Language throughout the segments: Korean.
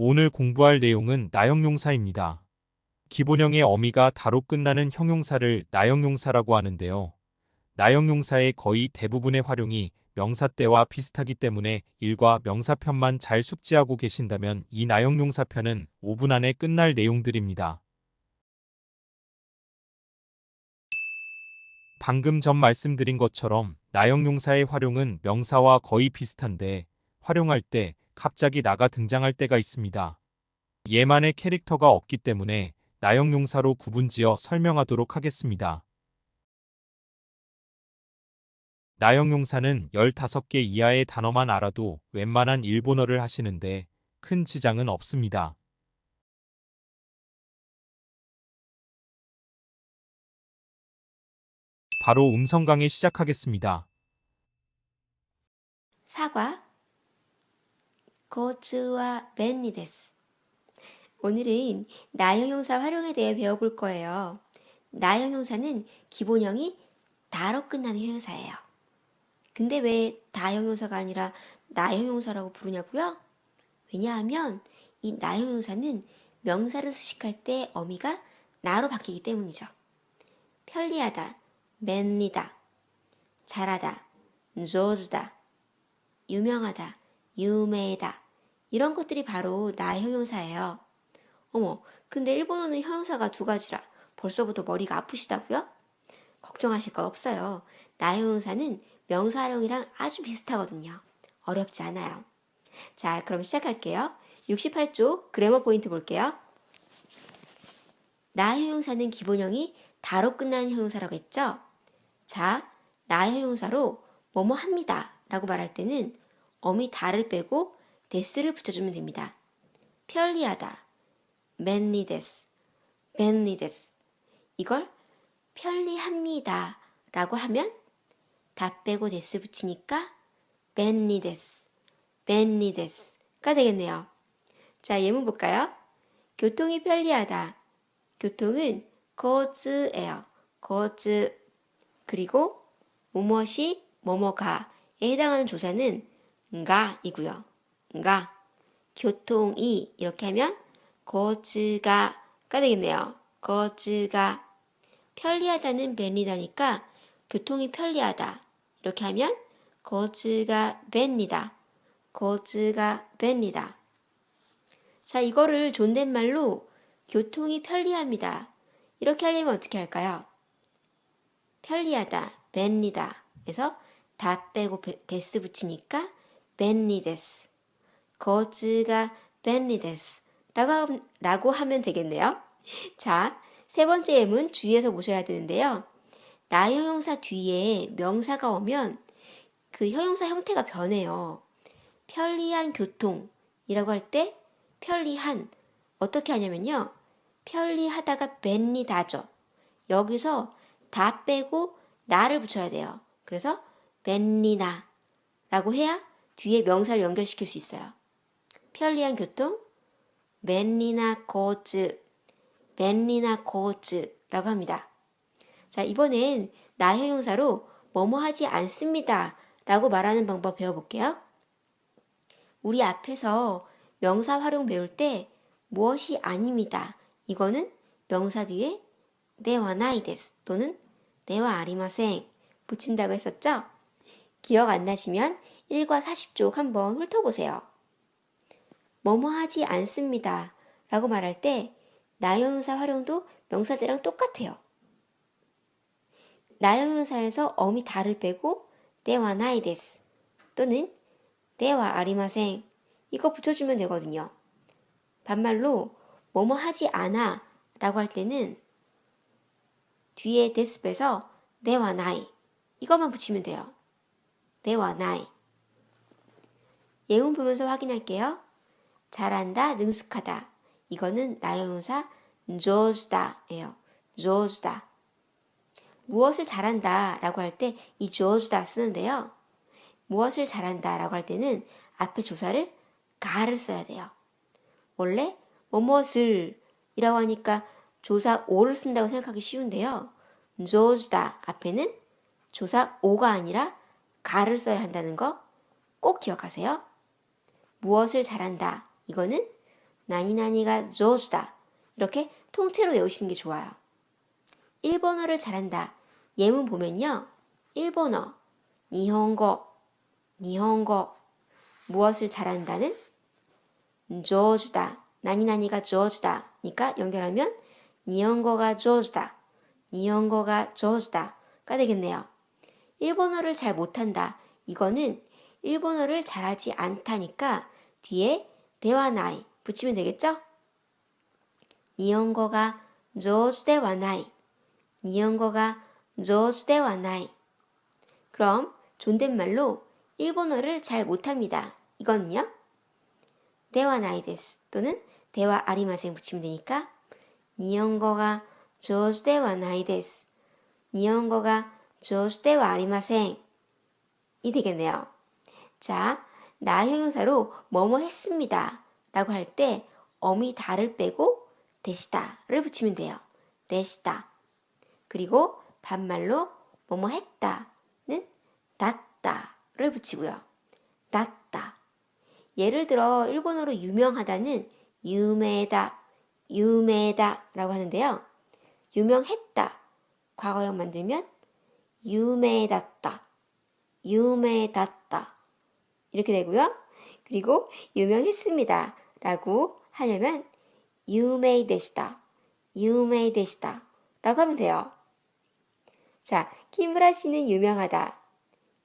오늘 공부할 내용은 나형용사입니다. 기본형의 어미가 다로 끝나는 형용사를 나형용사라고 하는데요. 나형용사의 거의 대부분의 활용이 명사 때와 비슷하기 때문에 일과 명사편만 잘 숙지하고 계신다면 이 나형용사편은 5분 안에 끝날 내용들입니다. 방금 전 말씀드린 것처럼 나형용사의 활용은 명사와 거의 비슷한데 활용할 때 갑자기 나가 등장할 때가 있습니다. 얘만의 캐릭터가 없기 때문에 나형 용사로 구분지어 설명하도록 하겠습니다. 나형 용사는 15개 이하의 단어만 알아도 웬만한 일본어를 하시는데 큰 지장은 없습니다. 바로 음성 강의 시작하겠습니다. 사과 고츠와 벤니데스. 오늘은 나형용사 활용에 대해 배워볼 거예요. 나형용사는 기본형이 다로 끝나는 형용사예요. 근데 왜 다형용사가 아니라 나형용사라고 부르냐고요? 왜냐하면 이 나형용사는 명사를 수식할 때 어미가 나로 바뀌기 때문이죠. 편리하다, 맨니다, 잘하다, 조즈다, 유명하다, 유메다 이런 것들이 바로 나 형용사예요. 어머, 근데 일본어는 형용사가 두 가지라 벌써부터 머리가 아프시다고요? 걱정하실 거 없어요. 나 형용사는 명사 활용이랑 아주 비슷하거든요. 어렵지 않아요. 자, 그럼 시작할게요. 68쪽 그래머 포인트 볼게요. 나 형용사는 기본형이 다로 끝나는 형용사라고 했죠? 자, 나 형용사로 뭐뭐 합니다 라고 말할 때는 어미 다를 빼고 데스를 붙여주면 됩니다. 편리하다. 맨리 데스. 맨리 데스. 이걸 편리합니다. 라고 하면 다 빼고 데스 붙이니까 맨리 데스. 맨리 데스가 되겠네요. 자, 예문 볼까요? 교통이 편리하다. 교통은 거즈예요. 거즈. 그리고 무엇이 뭐뭐가에 해당하는 조사는 가이고요. 가. 교통이 이렇게 하면 거즈가가 되겠네요. 거즈가. 편리하다는 벤리다니까 교통이 편리하다. 이렇게 하면 거즈가 벤리다. 거즈가 벤리다. 자 이거를 존댓말로 교통이 편리합니다. 이렇게 하려면 어떻게 할까요? 편리하다 벤리다. 그래서 다 빼고 데스 붙이니까 便利です. 거즈가 便利です. 라고, 라고 하면 되겠네요. 자, 세 번째 예문 주의해서 보셔야 되는데요. 나 형용사 뒤에 명사가 오면 그 형용사 형태가 변해요. 편리한 교통이라고 할 때 편리한 어떻게 하냐면요. 편리하다가 벤리다죠. 여기서 다 빼고 나를 붙여야 돼요. 그래서 벤리나 라고 해야 뒤에 명사를 연결시킬 수 있어요. 편리한 교통, 맨리나 고즈, 맨리나 고즈라고 합니다. 자, 이번엔 나 형용사로 뭐뭐 하지 않습니다. 라고 말하는 방법 배워볼게요. 우리 앞에서 명사 활용 배울 때 무엇이 아닙니다. 이거는 명사 뒤에 네와 나이 데스 또는 네와 아리마생 붙인다고 했었죠? 기억 안 나시면 1과 40쪽 한번 훑어보세요. 뭐뭐 하지 않습니다. 라고 말할 때 나형용사 활용도 명사대랑 똑같아요. 나형용사에서 어미 다를 빼고 네와 나이 데스 또는 네와 아리마생 이거 붙여주면 되거든요. 반말로 뭐뭐 하지 않아 라고 할 때는 뒤에 데스 빼서 네와 나이 이것만 붙이면 돼요. 네와 나이 예문 보면서 확인할게요. 잘한다, 능숙하다. 이거는 나형용사 조즈다예요. 조즈다. 무엇을 잘한다 라고 할 때 이 조즈다 쓰는데요. 무엇을 잘한다 라고 할 때는 앞에 조사를 가를 써야 돼요. 원래 뭐뭇을 이라고 하니까 조사 오를 쓴다고 생각하기 쉬운데요. 조즈다 앞에는 조사 오가 아니라 가를 써야 한다는 거 꼭 기억하세요. 무엇을 잘한다. 이거는 나니나니가 조주다. 이렇게 통째로 외우시는 게 좋아요. 일본어를 잘한다. 예문 보면요. 일본어, 니혼고, 니혼고. 무엇을 잘한다는? 조주다. 나니나니가 조주다. 니까 연결하면 니혼고가 조주다. 니혼고가 조주다가 되겠네요. 일본어를 잘 못한다. 이거는 일본어를 잘하지 않다니까 뒤에 대화나이 붙이면 되겠죠? 니혼고가 조주대와 나이. 니혼고가 조주대와 나이. 그럼 존댓말로 일본어를 잘 못합니다. 이건요? 대화 나이 데스 또는 대화 아리마생 붙이면 되니까 니혼고가 조주대와 나이 데스. 니혼고가 조주대와 아리마생 이 되겠네요. 자, 나 형용사로 뭐뭐 했습니다. 라고 할 때 어미 다를 빼고 되시다를 붙이면 돼요. 되시다. 그리고 반말로 뭐뭐 했다는 낫다를 붙이고요. 낫다. 예를 들어 일본어로 유명하다는 유메다, 유메다라고 하는데요. 유명했다. 과거형 만들면 유메das다, 유메das다 이렇게 되고요. 그리고 유명했습니다. 라고 하려면 유메이데시다, 유메이데시다 라고 하면 돼요. 자, 키무라 씨는 유명하다.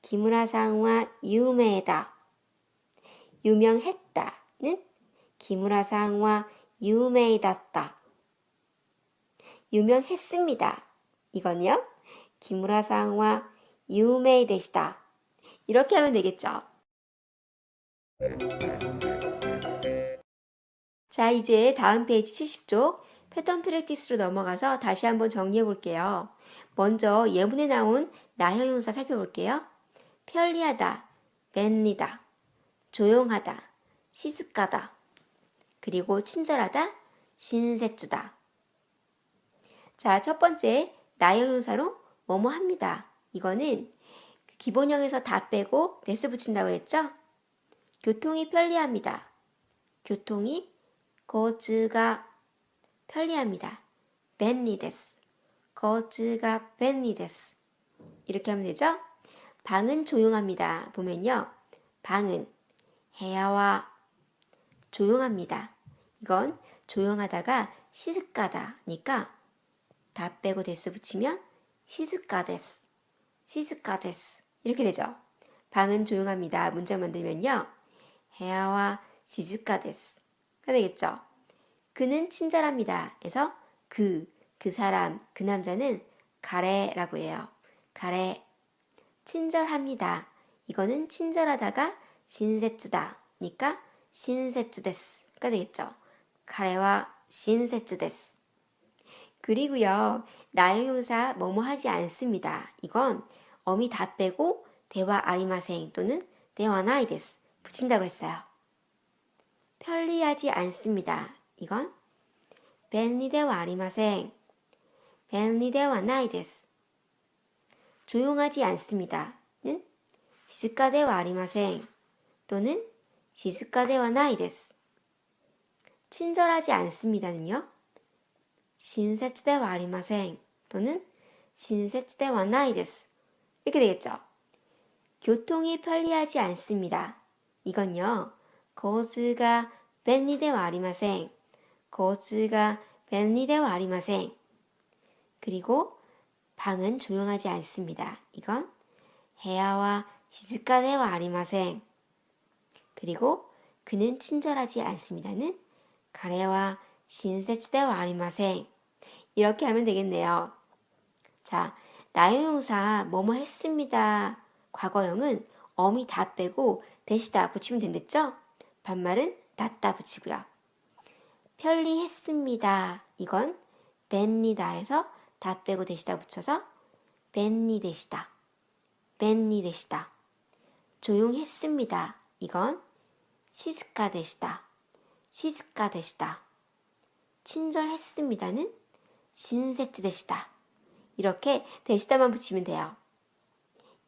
키무라상와 유메다. 유명했다는 키무라상와 유메이다다. 유명했습니다. 이건요. 키무라상와 유메이데시다. 이렇게 하면 되겠죠. 자, 이제 다음 페이지 70쪽 패턴 프랙티스로 넘어가서 다시 한번 정리해 볼게요. 먼저 예문에 나온 나형 용사 살펴볼게요. 편리하다, 벤리다, 조용하다, 시스까다, 그리고 친절하다, 신세츠다. 자, 첫 번째 나형 용사로 뭐뭐 합니다. 이거는 그 기본형에서 다 빼고 데스 붙인다고 했죠? 교통이 편리합니다. 교통이 고즈가 편리합니다. 벤리데스. 거즈가 벤리데스. 이렇게 하면 되죠? 방은 조용합니다. 보면요. 방은 해야와 조용합니다. 이건 조용하다가 시스까다니까 다 빼고 데스 붙이면 시스까데스. 시스까데스. 이렇게 되죠. 방은 조용합니다. 문장 만들면요. 해야와 시즈까데스 가 되겠죠. 그는 친절합니다. 해서 그, 그 사람, 그 남자는 가래라고 해요. 가래. 친절합니다. 이거는 친절하다가 신세츠다 니까 신세츠데스가 되겠죠. 가래와 신세츠데스. 그리고요. 나형용사 뭐뭐 하지 않습니다. 이건 어미 다 빼고 대화 아리마생 또는 대화 나이 데스 붙인다고 했어요. 편리하지 않습니다. 이건 데스 조용하지 않습니다는 시즈카데와 아리마생 또는 데스 친절하지 않습니다는요 아리마생 또는 데스 이렇게 되겠죠. 교통이 편리하지 않습니다. 이건요. 거즈가 벤리데와 아리마생. 거즈가 벤리데와 아리마생. 그리고 방은 조용하지 않습니다. 이건 해야와 시즈카데와 아리마생. 그리고 그는 친절하지 않습니다는 가레와 신세치데와 아리마생. 이렇게 하면 되겠네요. 자, 나용용사 뭐뭐 했습니다. 과거형은 어미 다 빼고 대시다 붙이면 된댔죠? 반말은 닫다 붙이고요. 편리했습니다. 이건 벤리다에서 다 빼고 대시다 붙여서 벤리 대시다. 벤리 대시다. 조용했습니다. 이건 시스카 대시다. 시스카 대시다. 친절했습니다는 신세츠 대시다. 이렇게 대시다만 붙이면 돼요.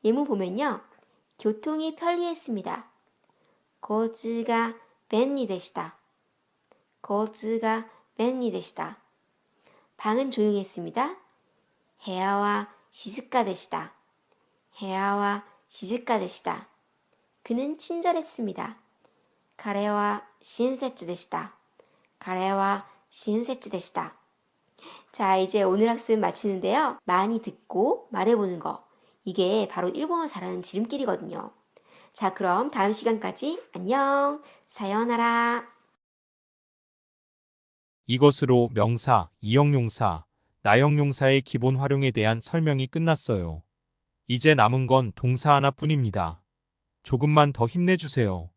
예문 보면요. 교통이 편리했습니다. 고즈가 便利でした. 交通が便利でした。 방은 조용했습니다. 部屋は静かでした。部屋は静かでした。 그는 친절했습니다. 彼は親切でした。彼は親切でした。 자, 이제 오늘 학습 마치는데요. 많이 듣고 말해보는 거. 이게 바로 일본어 잘하는 지름길이거든요. 자, 그럼 다음 시간까지 안녕. 사요나라. 이것으로 명사, 이형용사, 나형용사의 기본 활용에 대한 설명이 끝났어요. 이제 남은 건 동사 하나뿐입니다. 조금만 더 힘내주세요.